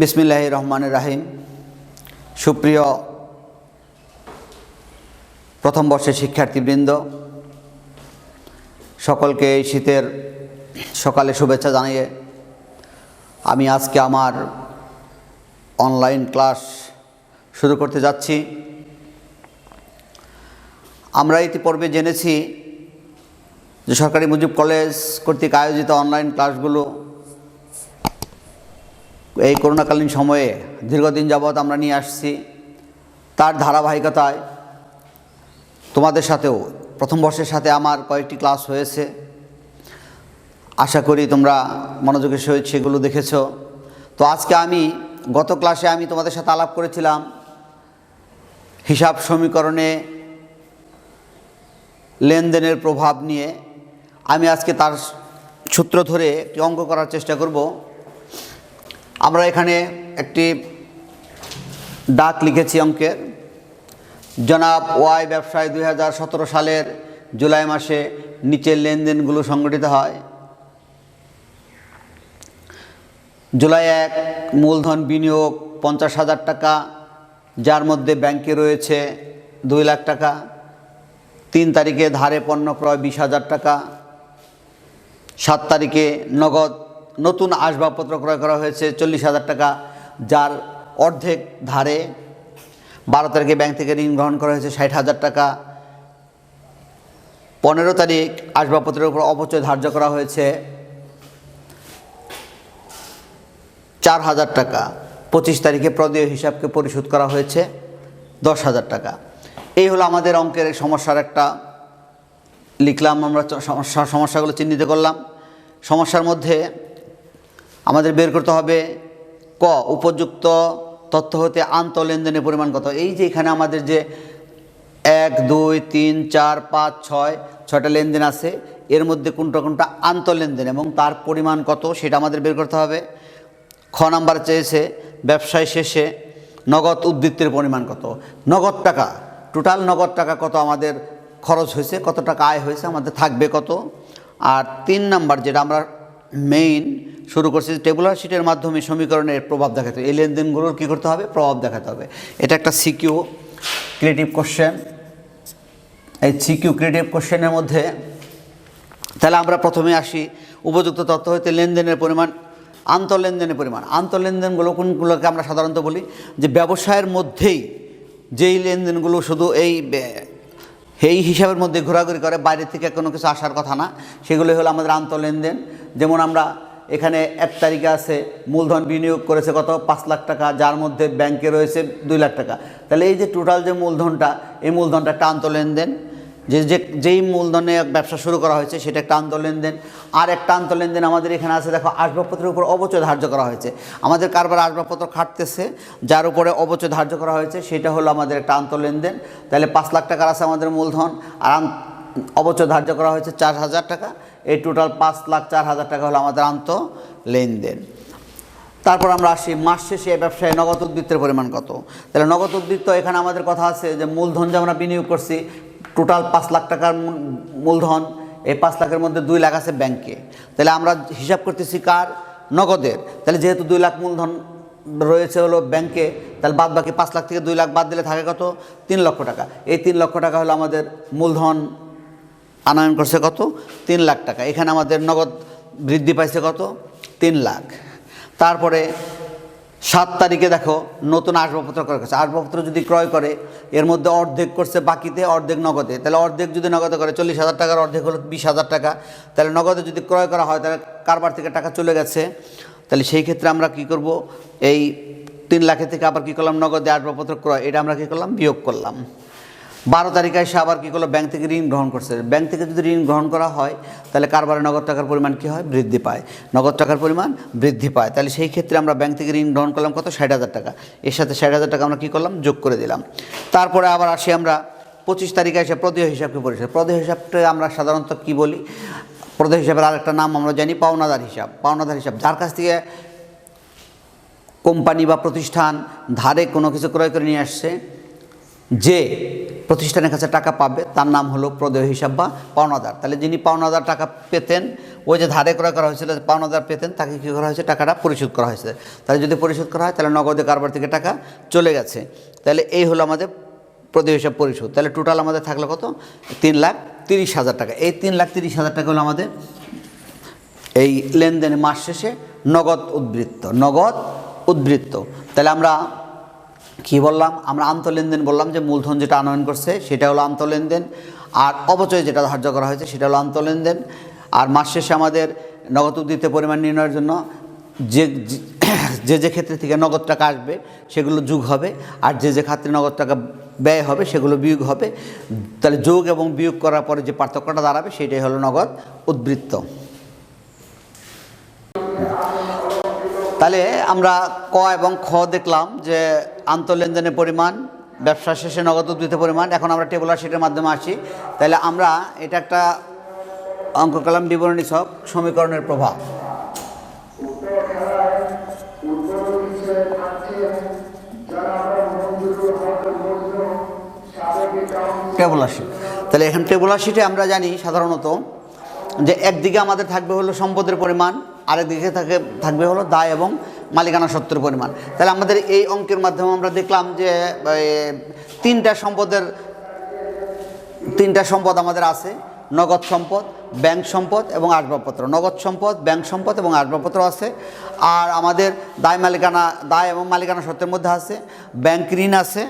বিসমিল্লাহ রহমান রাহিম। সুপ্রিয় প্রথম বর্ষের শিক্ষার্থীবৃন্দ, সকলকে এই শীতের সকালে শুভেচ্ছা জানিয়ে আমি আজকে আমার অনলাইন ক্লাস শুরু করতে যাচ্ছি। আমরা ইতিপূর্বে জেনেছি যে সরকারি মুজিব কলেজ কর্তৃক আয়োজিত অনলাইন ক্লাসগুলো এই করোনাকালীন সময়ে দীর্ঘদিন যাবৎ আমরা নিয়ে আসছি, তার ধারাবাহিকতায় তোমাদের সাথেও, প্রথম বর্ষের সাথে আমার কয়েকটি ক্লাস হয়েছে। আশা করি তোমরা মনোযোগের সহিত সেগুলো দেখেছ। তো আজকে আমি, গত ক্লাসে আমি তোমাদের সাথে আলাপ করেছিলাম হিসাব সমীকরণে লেনদেনের প্রভাব নিয়ে। আমি আজকে তার সূত্র ধরে একটি অঙ্ক করার চেষ্টা করব। আমরা এখানে একটি ডাক লিখেছি অঙ্কের জনাব ওয়াই ব্যবসায় দুই হাজার সতেরো সালের জুলাই মাসে নিচের লেনদেনগুলো সংগঠিত হয়। জুলাই এক, মূলধন বিনিয়োগ পঞ্চাশ হাজার টাকা, যার মধ্যে ব্যাংকে রয়েছে দুই লাখ টাকা। তিন তারিখে ধারে পণ্য ক্রয় বিশ হাজার টাকা। সাত তারিখে নগদ নতুন আসবাবপত্র ক্রয় করা হয়েছে, চল্লিশ হাজার টাকা, যার অর্ধেক ধারে বারো তারিখে ব্যাংক থেকে ঋণ গ্রহণ করা হয়েছে, ষাট হাজার টাকা। পনেরো তারিখ আসবাবপত্রের উপর অপচয় ধার্য করা হয়েছে, চার হাজার টাকা। পঁচিশ তারিখে প্রদেয় হিসাবকে পরিশোধ করা হয়েছে, দশ হাজার টাকা। এই হলো আমাদের অঙ্কের সমস্যার একটা, লিখলাম আমরা সমস্যা, সমস্যাগুলো চিহ্নিত করলাম। সমস্যার মধ্যে আমাদের বের করতে হবে ক, উপযুক্ত তথ্য হতে আন্ত লেনদেনের পরিমাণ কত? এই যে এখানে আমাদের যে এক, দুই, তিন, চার, পাঁচ, ছয়, ছয়টা লেনদেন আছে, এর মধ্যে কোনটা কোনটা আন্ত লেনদেন এবং তার পরিমাণ কত সেটা আমাদের বের করতে হবে। খ নাম্বার চেয়েছে ব্যবসায় শেষে নগদ উদ্বৃত্তের পরিমাণ কত? নগদ টাকা, টোটাল নগদ টাকা কত আমাদের খরচ হয়েছে? কত টাকা আয় হয়েছে? আমাদের থাকবে কত? আর তিন নাম্বার যেটা আমরা মেইন শুরু করছি টেবুলার শিটের মাধ্যমে সমীকরণের প্রভাব দেখাতে হবে। এই লেনদেনগুলোর কী করতে হবে? প্রভাব দেখাতে হবে। এটা একটা সিকিউ ক্রিয়েটিভ কোশ্চেন এই সিকিউ ক্রিয়েটিভ কোশ্চেনের মধ্যে তাহলে আমরা প্রথমে আসি উপযুক্ত তথ্য হইতে লেনদেনের পরিমাণ আন্তঃলেনদেনের পরিমাণ। আন্তঃলেনদেনগুলো কোনগুলোকে আমরা সাধারণত বলি? যে ব্যবসায়ের মধ্যেই যেই লেনদেনগুলো শুধু এই এই হিসাবের মধ্যে ঘোরাঘুরি করে, বাইরে থেকে কোনো কিছু আসার কথা না। সেগুলো হলো আমাদের আন্তঃলেনদেন যেমন আমরা এখানে এক তারিখে আছে, মূলধন বিনিয়োগ করেছে কত? পাঁচ লাখ টাকা, যার মধ্যে ব্যাংকে রয়েছে দুই লাখ টাকা। তাহলে এই যে টোটাল যে মূলধনটা, এই মূলধনটা একটা আন্তঃলেনদেন যে যে যে যেই মূলধনে ব্যবসা শুরু করা হয়েছে সেটা একটা আন্তঃলেনদেন আর একটা আন্তঃলেনদেন আমাদের এখানে আছে, দেখো, আসবাবপত্রের উপর অবচয় ধার্য করা হয়েছে। আমাদের কারবার আসবাবপত্র খাটতেছে, যার উপরে অবচয় ধার্য করা হয়েছে, সেটা হলো আমাদের একটা আন্তঃলেনদেন তাহলে পাঁচ লাখ টাকার আছে আমাদের মূলধন, আর অবচয় ধার্য করা হয়েছে চার হাজার টাকা। এই টোটাল পাঁচ লাখ চার হাজার টাকা হলো আমাদের আন্ত লেনদেন তারপর আমরা আসি, মাস শেষে এই ব্যবসায় নগদ উদ্বৃত্তের পরিমাণ কত? তাহলে নগদ উদ্বৃত্ত এখানে আমাদের কথা আছে যে মূলধন যে আমরা বিনিয়োগ করছি টোটাল পাঁচ লাখ টাকার মূলধন, এই পাঁচ লাখের মধ্যে দুই লাখ আছে ব্যাংকে তাহলে আমরা হিসাব করতেছি কার? নগদের। তাহলে যেহেতু দুই লাখ মূলধন রয়েছে হলো ব্যাংকে তাহলে বাদ বাকি পাঁচ লাখ থেকে দুই লাখ বাদ দিলে থাকে কত? তিন লক্ষ টাকা। এই তিন লক্ষ টাকা হলো আমাদের মূলধন আনয়ন করছে কত? তিন লাখ টাকা। এখানে আমাদের নগদ বৃদ্ধি পাইছে কত? তিন লাখ। তারপরে সাত তারিখে দেখো নতুন আসবাবপত্র ক্রয় করছে। আসবাবপত্র যদি ক্রয় করে, এর মধ্যে অর্ধেক করছে বাকিতে, অর্ধেক নগদে। তাহলে অর্ধেক যদি নগদে করে, চল্লিশ হাজার টাকার অর্ধেক হলো বিশ হাজার টাকা। তাহলে নগদে যদি ক্রয় করা হয়, তাহলে কারবার থেকে টাকা চলে গেছে। তাহলে সেই ক্ষেত্রে আমরা কি করব? এই তিন লাখের থেকে আবার কী করলাম? নগদে আসবাবপত্র ক্রয়। এটা আমরা কী করলাম? বিয়োগ করলাম। বারো তারিখে এসে আবার কী করল? ব্যাংক থেকে ঋণ গ্রহণ করছে। ব্যাংক থেকে যদি ঋণ গ্রহণ করা হয়, তাহলে কারবারে নগদ টাকার পরিমাণ কী হয়? বৃদ্ধি পায়। নগদ টাকার পরিমাণ বৃদ্ধি পায়। তাহলে সেই ক্ষেত্রে আমরা ব্যাংক থেকে ঋণ গ্রহণ করলাম কত? ষাট হাজার টাকা। এর সাথে ষাট হাজার টাকা আমরা কী করলাম? যোগ করে দিলাম। তারপরে আবার আসি আমরা পঁচিশ তারিখে এসে প্রদেয় হিসাবকে পরিষেবা? প্রদেয় হিসাবটা আমরা সাধারণত কী বলি? প্রদেয় হিসাবের আরেকটা নাম আমরা জানি, পাওনাদার হিসাব। পাওনাদার হিসাব, যার কাছ থেকে কোম্পানি বা প্রতিষ্ঠান ধারে কোনো কিছু ক্রয় করে নিয়ে আসছে, যে প্রতিষ্ঠানের কাছে টাকা পাবে, তার নাম হলো প্রদেয় হিসাব বা পাওনাদার। তাহলে যিনি পাওনাদার টাকা পেতেন, ওই যে ধারে ক্রয় করা হয়েছিল, পাওনাদার পেতেন, তাকে কী করা হয়েছে? টাকাটা পরিশোধ করা হয়েছে। তাহলে যদি পরিশোধ করা হয়, তাহলে নগদে কারবার থেকে টাকা চলে গেছে। তাহলে এই হলো আমাদের প্রদেয় হিসাব পরিশোধ। তাহলে টোটাল আমাদের থাকল কত? তিন লাখ তিরিশ হাজার টাকা। এই তিন লাখ তিরিশ হাজার টাকা হলো আমাদের এই লেনদেনে মাস শেষে নগদ উদ্বৃত্ত নগদ উদ্বৃত্ত। তাহলে আমরা কি বললাম? আমরা আন্তঃলেনদেন বললাম যে মূলধন যেটা আনয়ন করছে, সেটা হলো আন্তঃলেনদেন। আর অপচয় যেটা ধার্য করা হয়েছে, সেটা হলো আন্তঃলেনদেন। আর মাস শেষে আমাদের নগদ উদ্বৃত্তের পরিমাণ নির্ণয়ের জন্য যে যে যে ক্ষেত্রে থেকে নগদ টাকা আসবে, সেগুলো যোগ হবে। আর যে যে খাতে নগদ টাকা ব্যয় হবে, সেগুলো বিয়োগ হবে। তাহলে যোগ এবং বিয়োগ করার পরে যে পার্থক্যটা দাঁড়াবে, সেটাই হলো নগদ উদ্বৃত্ত। তাহলে আমরা ক এবং খ দেখলাম যে আন্তঃলেনদেনের পরিমাণ, ব্যবসা শেষে নগদ উদ্বৃত্ত পরিমাণ, এখন আমরা টেবুলার শিটের মাধ্যমে আসি। তাহলে আমরা এটা একটা অঙ্ক কলাম বিবরণী সব সমীকরণের প্রভাব। টেবুলার শিট তাহলে এখন টেবুলার শিটে আমরা জানি সাধারণত যে একদিকে আমাদের থাকবে হলো সম্পদের পরিমাণ আরেকদিকে থাকে, থাকবে হলো দায় এবং মালিকানা সত্ত্বের পরিমাণ। তাহলে আমাদের এই অঙ্কের মাধ্যমে আমরা দেখলাম যে তিনটা সম্পদের, তিনটা সম্পদ আমাদের আছে। নগদ সম্পদ, ব্যাংক সম্পদ এবং আসবাবপত্র। নগদ সম্পদ, ব্যাংক সম্পদ এবং আসবাবপত্র আছে। আর আমাদের দায় মালিকানা, দায় এবং মালিকানা সত্ত্বের মধ্যে আছে। ব্যাংক ঋণ আছে,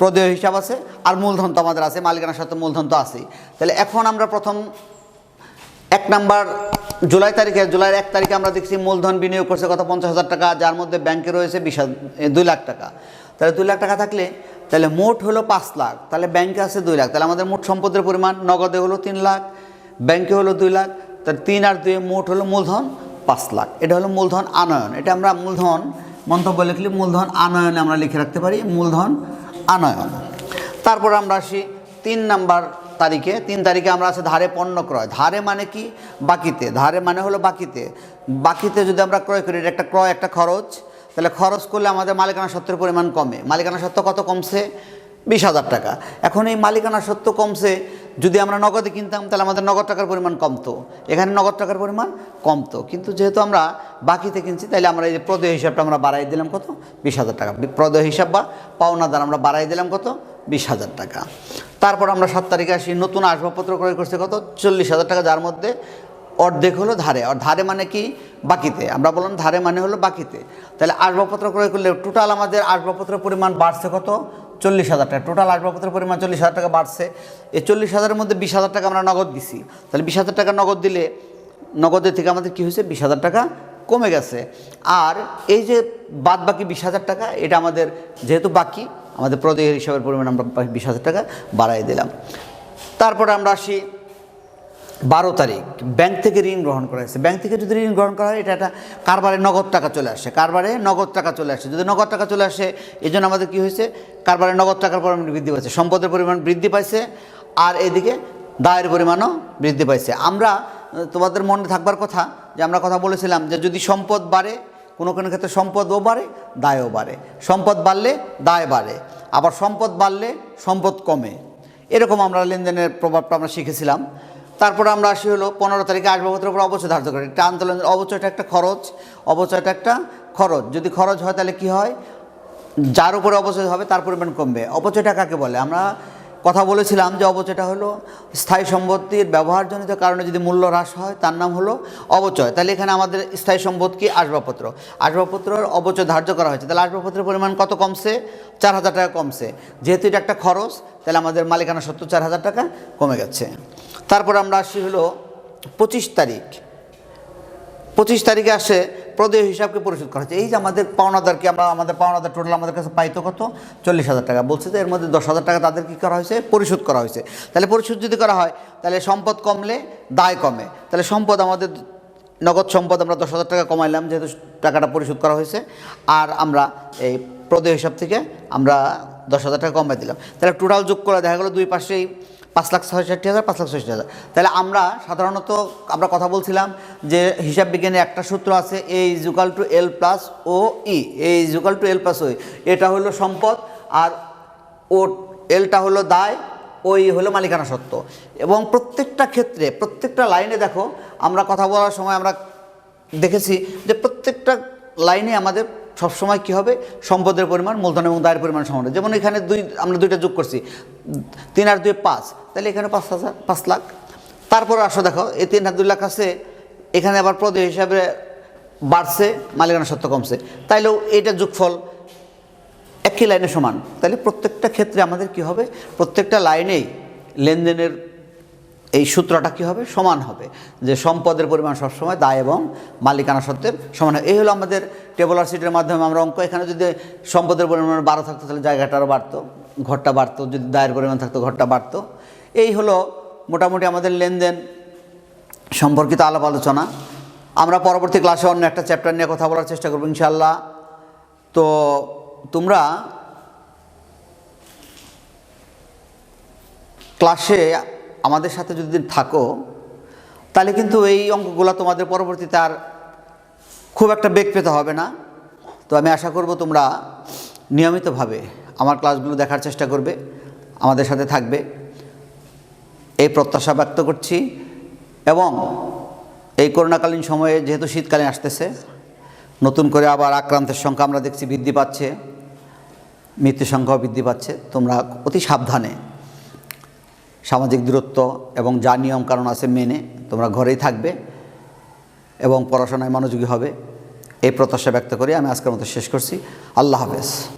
প্রদেয় হিসাব আছে, আর মূলধন তো আমাদের আছে, মালিকানা সত্ত্বে মূলধন তো আছেই। তাহলে এখন আমরা প্রথম এক নাম্বার জুলাই তারিখে, জুলাইয়ের এক তারিখে আমরা দেখছি মূলধন বিনিয়োগ করছে কত? পঞ্চাশ হাজার টাকা, যার মধ্যে ব্যাংকে রয়েছে বিশ দুই লাখ টাকা। তাহলে দুই লাখ টাকা থাকলে, তাহলে মোট হলো পাঁচ লাখ। তাহলে ব্যাংকে আছে দুই লাখ। তাহলে আমাদের মোট সম্পদের পরিমাণ নগদে হলো তিন লাখ, ব্যাংকে হলো দুই লাখ, তাহলে তিন আর দুই মোট হলো মূলধন পাঁচ লাখ। এটা হলো মূলধন আনয়ন। এটা আমরা মূলধন মন্তব্য লিখলে মূলধন আনয়নে আমরা লিখে রাখতে পারি মূলধন আনয়ন। তারপর আমরা আসি তিন নাম্বার তারিখে, তিন তারিখে আমরা আছে ধারে পণ্য ক্রয়। ধারে মানে কি? বাকিতে। ধারে মানে হলো বাকিতে। বাকিতে যদি আমরা ক্রয় করি, এটা একটা ক্রয়, একটা খরচ। তাহলে খরচ করলে আমাদের মালিকানা সত্ত্বের পরিমাণ কমে। মালিকানা সত্ত্ব কত কমছে? বিশ হাজার টাকা। এখন এই মালিকানা সত্ত্ব কমছে, যদি আমরা নগদে কিনতাম, তাহলে আমাদের নগদ টাকার পরিমাণ কমতো। এখানে নগদ টাকার পরিমাণ কমতো। কিন্তু যেহেতু আমরা বাকিতে কিনছি, তাহলে আমরা এই যে প্রদেয় হিসাবটা আমরা বাড়াই দিলাম কত? বিশ হাজার টাকা। প্রদেয় হিসাব বা পাওনাদার আমরা বাড়াই দিলাম কত? বিশ হাজার টাকা। তারপর আমরা সাত তারিখে আসি, নতুন আসবাবপত্র ক্রয় করছে কত? চল্লিশ হাজার টাকা, যার মধ্যে অর্ধেক হলো ধারে। আর ধারে মানে কি? বাকিতে। আমরা বললাম ধারে মানে হলো বাকিতে। তাহলে আসবাবপত্র ক্রয় করলে টোটাল আমাদের আসবাবপত্রের পরিমাণ বাড়ছে কত? চল্লিশ হাজার টাকা। টোটাল আসবাবপত্রের পরিমাণ চল্লিশ হাজার টাকা বাড়ছে। এই চল্লিশ হাজারের মধ্যে বিশ হাজার টাকা আমরা নগদ দিছি। তাহলে বিশ হাজার টাকা নগদ দিলে নগদের থেকে আমাদের কী হয়েছে? বিশ হাজার টাকা কমে গেছে। আর এই যে বাদ বাকি বিশ হাজার টাকা, এটা আমাদের যেহেতু বাকি আমাদের প্রদেয় হিসাবের পরিমাণ আমরা বিশ হাজার টাকা বাড়াই দিলাম। তারপরে আমরা আসি বারো তারিখ। ব্যাংক থেকে ঋণ গ্রহণ করা হয়েছে। ব্যাংক থেকে যদি ঋণ গ্রহণ করা হয়, এটা একটা কারবারে নগদ টাকা চলে আসে। কারবারে নগদ টাকা চলে আসে। যদি নগদ টাকা চলে আসে এই জন্য আমাদের কী হয়েছে? কারবারে নগদ টাকার পরিমাণ বৃদ্ধি পাইছে সম্পদের পরিমাণ বৃদ্ধি পাইছে আর এদিকে দায়ের পরিমাণও বৃদ্ধি পাইছে। আমরা, তোমাদের মনে থাকবার কথা যে আমরা কথা বলেছিলাম যে যদি সম্পদ বাড়ে কোনো কোনো ক্ষেত্রে সম্পদও বাড়ে, দায়ও বাড়ে। সম্পদ বাড়লে দায় বাড়ে, আবার সম্পদ বাড়লে সম্পদ কমে। এরকম আমরা লেনদেনের প্রভাবটা আমরা শিখেছিলাম। তারপরে আমরা আসি হলো পনেরো তারিখে আসবাবপত্রের উপর অবচয় ধার্য করি। একটা আন্দোলন অবচয়টা একটা খরচ অবচয়টা একটা খরচ। যদি খরচ হয় তাহলে কি হয়? যার উপরে অবচয় হবে তার পরিমাণ কমবে। অপচয়টা কাকে বলে? আমরা কথা বলেছিলাম যে অবচয়টা হলো স্থায়ী সম্পত্তির ব্যবহারজনিত কারণে যদি মূল্য হ্রাস হয়, তার নাম হলো অবচয়। তাহলে এখানে আমাদের স্থায়ী সম্পদ কি? আসবাবপত্র। আসবাবপত্রের অবচয় ধার্য করা হয়েছে। তাহলে আসবাবপত্রের পরিমাণ কত কমছে? চার হাজার টাকা কমছে। যেহেতু এটা একটা খরচ, তাহলে আমাদের মালিকানা সত্য চার হাজার টাকা কমে গেছে। তারপর আমরা আসি হলো পঁচিশ তারিখ। পঁচিশ তারিখে আসে প্রদেয় হিসাবকে পরিশোধ করা হচ্ছে এই যে আমাদের পাওনাদারকে আমরা, আমাদের পাওনাদার টোটাল আমাদের কাছে পাইতো কত? চল্লিশ হাজার টাকা। বলছে যে এর মধ্যে দশ হাজার টাকা তাদের কী করা হয়েছে? পরিশোধ করা হয়েছে। তাহলে পরিশোধ যদি করা হয়, তাহলে সম্পদ কমলে দায় কমে। তাহলে সম্পদ আমাদের, নগদ সম্পদ আমরা দশ হাজার টাকা কমাইলাম, যেহেতু টাকাটা পরিশোধ করা হয়েছে। আর আমরা এই প্রদেয় হিসাব থেকে আমরা দশ হাজার টাকা কমাই দিলাম। তাহলে টোটাল যোগ করে দেখা গেলো দুই পাশেই পাঁচ লাখ ছয়ষট্টি হাজার, পাঁচ লাখ ছয়ষট্টি হাজার। তাহলে আমরা সাধারণত আমরা কথা বলছিলাম যে হিসাব বিজ্ঞানে একটা সূত্র আছে A equal to L plus O E A equal to L plus O এটা হলো সম্পদ আর ও এলটা হলো দায় ওই হলো মালিকানা সত্ত্ব এবং প্রত্যেকটা ক্ষেত্রে, প্রত্যেকটা লাইনে দেখো, আমরা কথা বলার সময় আমরা দেখেছি যে প্রত্যেকটা লাইনে আমাদের সবসময় কী হবে? সম্পদের পরিমাণ, মূলধন এবং দায়ের পরিমাণ সমান। যেমন এখানে দুই, আমরা দুইটা যোগ করছি। তিন আর দুই পাঁচ। তাহলে এখানে পাঁচ হাজার, পাঁচ লাখ। তারপর আসো দেখো, এই তিন আর দুই লাখ আছে। এখানে আবার পদ হিসাবে বাড়ছে, মালিকানা সত্ত্ব কমছে। তাইলেও এটা যোগফল একই লাইনে সমান। তাহলে প্রত্যেকটা ক্ষেত্রে আমাদের কি হবে? প্রত্যেকটা লাইনেই লেনদেনের এই সূত্রটা কি হবে? সমান হবে। যে সম্পদের পরিমাণ সবসময় দায় এবং মালিকানা সত্ত্বের সমান হয়। এই হলো আমাদের টেবলার সিটের মাধ্যমে আমরা অঙ্ক। এখানে যদি সম্পদের পরিমাণ বারো থাকতো, তাহলে জায়গাটা আরও বাড়তো, ঘরটা বাড়তো, যদি দায়ের পরিমাণ থাকতো, ঘরটা বাড়তো। এই হলো মোটামুটি আমাদের লেনদেন সম্পর্কিত আলাপ আলোচনা। আমরা পরবর্তী ক্লাসে অন্য একটা চ্যাপ্টার নিয়ে কথা বলার চেষ্টা করব ইনশাল্লাহ তো তোমরা ক্লাসে আমাদের সাথে যদি থাকো, তাহলে কিন্তু এই অঙ্কগুলো তোমাদের পরবর্তীতে আর খুব একটা বেগ পেতে হবে না। তো আমি আশা করব তোমরা নিয়মিতভাবে আমার ক্লাসগুলো দেখার চেষ্টা করবে, আমাদের সাথে থাকবে। এই প্রত্যাশা ব্যক্ত করছি এবং এই করোনাকালীন সময়ে যেহেতু শীতকালীন আসতেছে, নতুন করে আবার আক্রান্তের সংখ্যা আমরা দেখছি বৃদ্ধি পাচ্ছে, মৃত্যুর সংখ্যাও বৃদ্ধি পাচ্ছে, তোমরা অতি সাবধানে সামাজিক দূরত্ব এবং যা নিয়ম কারণ আছে মেনে তোমরা ঘরেই থাকবে এবং পড়াশোনায় মনোযোগী হবে। এই প্রত্যাশা ব্যক্ত করে, আমি আজকের মতো শেষ করছি। আল্লাহ হাফেজ।